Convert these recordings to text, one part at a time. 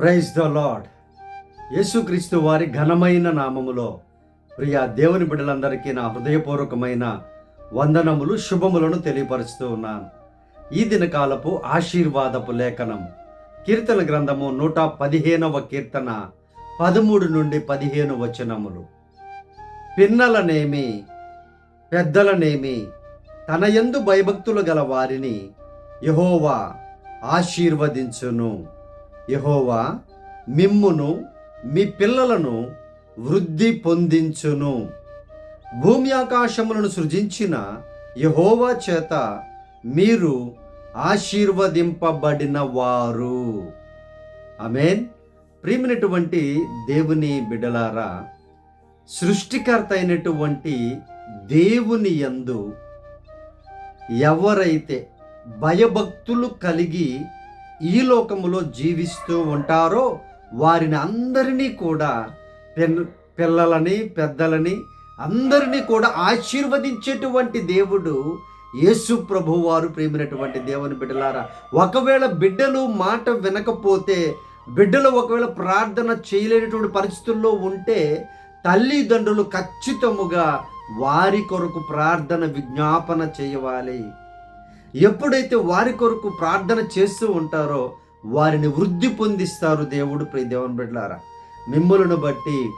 Praise the lord యేసుక్రీస్తు వారి ఘనమైన నామములో ప్రియ దేవుని బిడ్డలందరికీ నా హృదయపూర్వకమైన వందనములు శుభములను తెలియపరుస్తూ ఉన్నాను. ఈ దినకాలపు ఆశీర్వాదపు లేఖనం కీర్తన గ్రంథము నూట పదిహేనవ కీర్తన పదమూడు నుండి పదిహేను వచనములు. పిన్నలనేమి పెద్దలనేమి తన యందు భయభక్తులు గల వారిని యహోవా ఆశీర్వదించును. యహోవా మిమ్మును మీ పిల్లలను వృద్ధి పొందించును. భూమి ఆకాశములను సృజించిన యహోవా చేత మీరు ఆశీర్వదింపబడిన వారు అమేన్ ప్రియమైనటువంటి దేవుని బిడలారా సృష్టికర్త అయినటువంటి దేవుని యందు ఎవరైతే భయభక్తులు కలిగి ఈ లోకములో జీవిస్తూ ఉంటారో వారిని అందరినీ కూడా పెన్ పిల్లలని పెద్దలని అందరినీ కూడా ఆశీర్వదించేటువంటి దేవుడు యేసు ప్రభు వారు ప్రేమినటువంటి దేవుని బిడ్డలారా. ఒకవేళ బిడ్డలు మాట వినకపోతే బిడ్డలు ఒకవేళ ప్రార్థన చేయలేనటువంటి పరిస్థితుల్లో ఉంటే తల్లిదండ్రులు ఖచ్చితముగా వారి కొరకు ప్రార్థన విజ్ఞాపన చేయవాలి ఎప్పుడైతే వారి కొరకు ప్రార్థన చేస్తూ ఉంటారో వారిని వృద్ధి పొందిస్తారు దేవుడు ప్రియ దేవుని బిడ్డలారా. మిమ్ములను బట్టి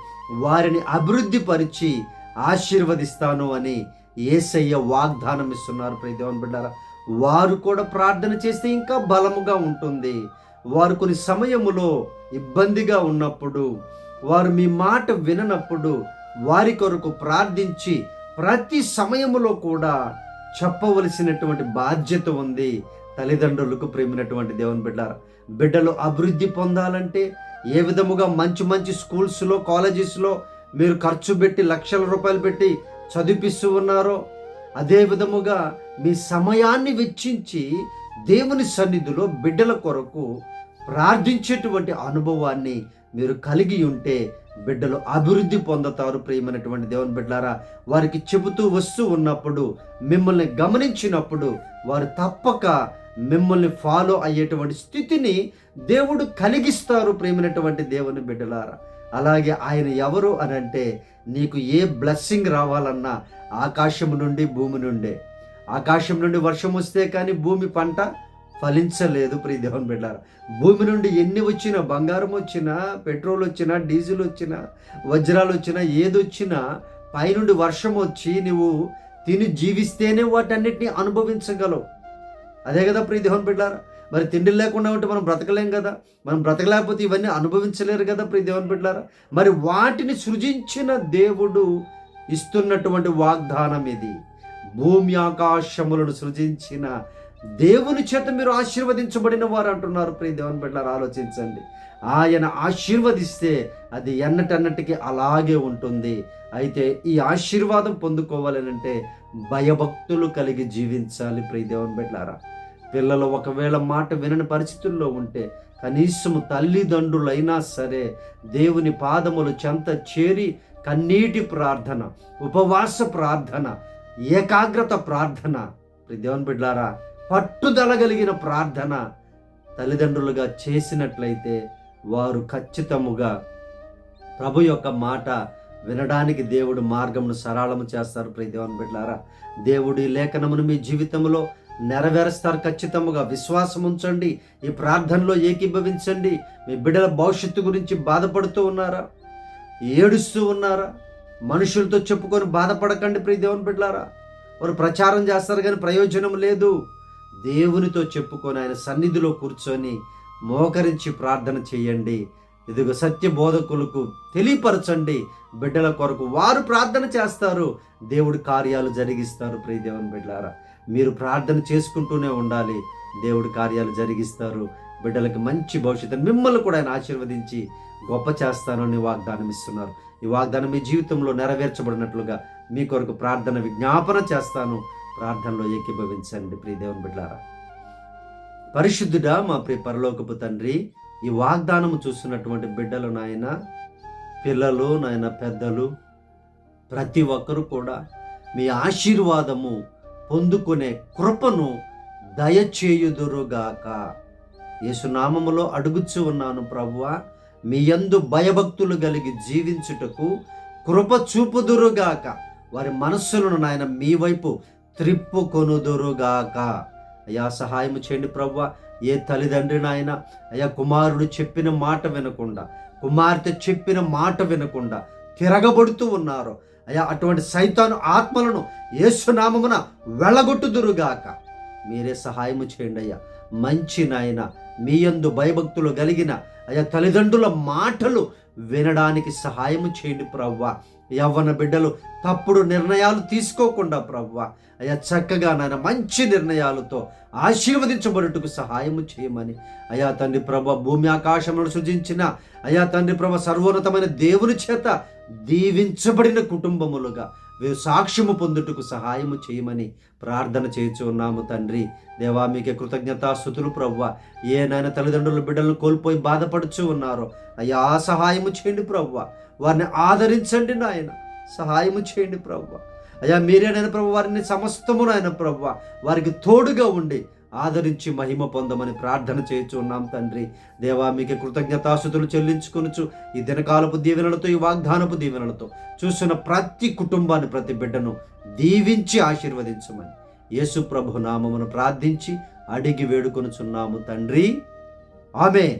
వారిని అభివృద్ధి పరిచి ఆశీర్వదిస్తాను అని ఏసయ్య వాగ్దానం ఇస్తున్నారు ప్రియ దేవుని బిడ్డారా వారు కూడా ప్రార్థన చేస్తే ఇంకా బలముగా ఉంటుంది. వారు కొన్ని సమయములో ఇబ్బందిగా ఉన్నప్పుడు వారు మీ మాట విననప్పుడు వారి కొరకు ప్రార్థించి ప్రతి సమయములో కూడా చెప్పవలసినటువంటి బాధ్యత ఉంది తల్లిదండ్రులకు ప్రేమినటువంటి దేవుని బిడ్డారు. బిడ్డలు అభివృద్ధి పొందాలంటే ఏ విధముగా మంచి మంచి స్కూల్స్లో కాలేజెస్లో మీరు ఖర్చు పెట్టి లక్షల రూపాయలు పెట్టి చదివిపిస్తూ ఉన్నారో అదే విధముగా మీ సమయాన్ని వెచ్చించి దేవుని సన్నిధిలో బిడ్డల కొరకు ప్రార్థించేటువంటి అనుభవాన్ని మీరు కలిగి ఉంటే బిడ్డలు అభివృద్ధి పొందుతారు ప్రియమైనటువంటి దేవుని బిడ్డలారా. వారికి చెబుతూ వస్తూ ఉన్నప్పుడు మిమ్మల్ని గమనించినప్పుడు వారు తప్పక మిమ్మల్ని ఫాలో అయ్యేటువంటి స్థితిని దేవుడు కలిగిస్తారు ప్రేమైనటువంటి దేవుని బిడ్డలారా. అలాగే ఆయన ఎవరు అని అంటే నీకు ఏ బ్లెస్సింగ్ రావాలన్నా ఆకాశం నుండి భూమి నుండే. ఆకాశం నుండి వర్షం వస్తే కానీ భూమి పంట ఫలించలేదు ప్రియ బిడ్డారా భూమి నుండి ఎన్ని వచ్చినా బంగారం వచ్చినా పెట్రోల్ వచ్చినా డీజిల్ వచ్చినా వజ్రాలు వచ్చినా ఏదొచ్చినా పైనుండి వర్షం వచ్చి నువ్వు తిని జీవిస్తేనే వాటన్నిటిని అనుభవించగలవు. అదే కదా ప్రియ బిడ్డారా మరి తిండి లేకుండా ఉంటే మనం బ్రతకలేం కదా. మనం బ్రతకలేకపోతే ఇవన్నీ అనుభవించలేరు కదా ప్రియ బిడ్డారా మరి వాటిని సృజించిన దేవుడు ఇస్తున్నటువంటి వాగ్దానం ఇది. భూమి ఆకాశములను సృజించిన దేవుని చేత మీరు ఆశీర్వదించబడిన వారు అంటున్నారు. ప్రియ దేవుని బిడ్డలారా ఆలోచించండి. ఆయన ఆశీర్వదిస్తే అది ఎన్నటన్నటికి అలాగే ఉంటుంది. అయితే ఈ ఆశీర్వాదం పొందుకోవాలనంటే భయభక్తులు కలిగి జీవించాలి. ప్రియ దేవుని బిడ్డలారా పిల్లలు ఒకవేళ మాట వినని పరిస్థితుల్లో ఉంటే కనీసము తల్లిదండ్రులైనా సరే దేవుని పాదములు చెంత చేరి కన్నీటి ప్రార్థన ఉపవాస ప్రార్థన ఏకాగ్రత ప్రార్థన. ప్రియ దేవుని బిడ్డలారా పట్టుదల కలిగిన ప్రార్థన తల్లిదండ్రులుగా చేసినట్లయితే వారు ఖచ్చితముగా ప్రభు యొక్క మాట వినడానికి దేవుడు మార్గమును సరళము చేస్తారు. ప్రియ దేవుని బిడ్డలారా దేవుడి లేఖనమును మీ జీవితంలో నెరవేరుస్తారు. ఖచ్చితముగా విశ్వాసం ఉంచండి ఈ ప్రార్థనలో ఏకీభవించండి. మీ బిడ్డల భవిష్యత్తు గురించి బాధపడుతూ ఉన్నారా? ఏడుస్తూ ఉన్నారా? మనుషులతో చెప్పుకొని బాధపడకండి. ప్రియ దేవుని బిడ్డలారా వారు ప్రచారం చేస్తారు కానీ ప్రయోజనం లేదు. దేవునితో చెప్పుకొని ఆయన సన్నిధిలో కూర్చొని మోకరించి ప్రార్థన చేయండి. ఇదిగో సత్య బోధకులకు తెలియపరచండి. బిడ్డల కొరకు వారు ప్రార్థన చేస్తారు. దేవుడి కార్యాలు జరిగిస్తారు. ప్రియదేవన్ బిడ్డలారా మీరు ప్రార్థన చేసుకుంటూనే ఉండాలి. దేవుడి కార్యాలు జరిగిస్తారు. బిడ్డలకి మంచి భవిష్యత్తు. మిమ్మల్ని కూడా ఆయన ఆశీర్వదించి గొప్ప చేస్తానని వాగ్దానం ఇస్తున్నారు ఈ వాగ్దానం మీ జీవితంలో నెరవేర్చబడినట్లుగా మీ కొరకు ప్రార్థన విజ్ఞాపన చేస్తాను. ప్రార్థనలో ఏకీభవించండి ప్రియ దేవుని బిడ్డారా. పరిశుద్ధుడా మా ప్రియ పరలోకపు తండ్రి ఈ వాగ్దానము చూస్తున్నటువంటి బిడ్డలు నాయన పిల్లలు నాయన పెద్దలు ప్రతి ఒక్కరు కూడా మీ ఆశీర్వాదము పొందుకునే కృపను దయచేయుదురుగాక. యేసునామములో అడుగుచు ఉన్నాను ప్రభువా మీ యందు భయభక్తులు కలిగి జీవించుటకు కృప చూపుదురుగాక. వారి మనస్సులను నాయన మీ వైపు త్రిప్పు కొనుదురుగాక అయ్యా సహాయం చేయండి ప్రవ్వ. ఏ తల్లిదండ్రి నాయన అయ్యా కుమారుడు చెప్పిన మాట వినకుండా కుమార్తె చెప్పిన మాట వినకుండా తిరగబడుతూ ఉన్నారు అయ్యా అటువంటి సైతాను ఆత్మలను ఏసునామమున వెళ్ళగొట్టుదురుగాక మీరే సహాయము చేయండి అయ్యా. మంచి నాయన మీ యందు భయభక్తులు కలిగిన అయ్యా తల్లిదండ్రుల మాటలు వినడానికి సహాయము చేయండి ప్రవ్వా. యవ్వన బిడ్డలు తప్పుడు నిర్ణయాలు తీసుకోకుండా ప్రవ్వ. అయ్యా చక్కగా నాయన మంచి నిర్ణయాలతో ఆశీర్వదించబడుటకు సహాయము చేయమని. అయా తండ్రి ప్రభ భూమి ఆకాశములను సృజించిన అయా తండ్రి ప్రభ సర్వోన్నతమైన దేవుని చేత దీవించబడిన కుటుంబములుగా సాక్ష్యము పొందుటకు సహాయము చేయమని ప్రార్థన చేయుచు ఉన్నాము తండ్రి. దేవా మీకే కృతజ్ఞతాస్థుతులు ప్రవ్వ. ఏ నాయన తల్లిదండ్రుల బిడ్డలను కోల్పోయి బాధపడుచు ఉన్నారో అయ్యా సహాయము చేయండి ప్రవ్వ. వారిని ఆదరించండి నాయన. సహాయము చేయండి ప్రవ్వ అయ్యా మీరే నాయన ప్రభు వారిని సమస్తము నాయన ప్రవ్వ వారికి తోడుగా ఉండి ఆదరించి మహిమ పొందమని ప్రార్థన చేయుచు ఉన్నాం తండ్రి. దేవా మీకు కృతజ్ఞతాసుతులు చెల్లించుకొనుచు ఈ దినకాలపు దీవెనలతో ఈ వాగ్దానపు దీవెనలతో చూస్తున్న ప్రతి కుటుంబాన్ని ప్రతి బిడ్డను దీవించి ఆశీర్వదించమని యేసు ప్రభు నామమును ప్రార్థించి అడిగి వేడుకొనుచున్నాము తండ్రి. ఆమెన్.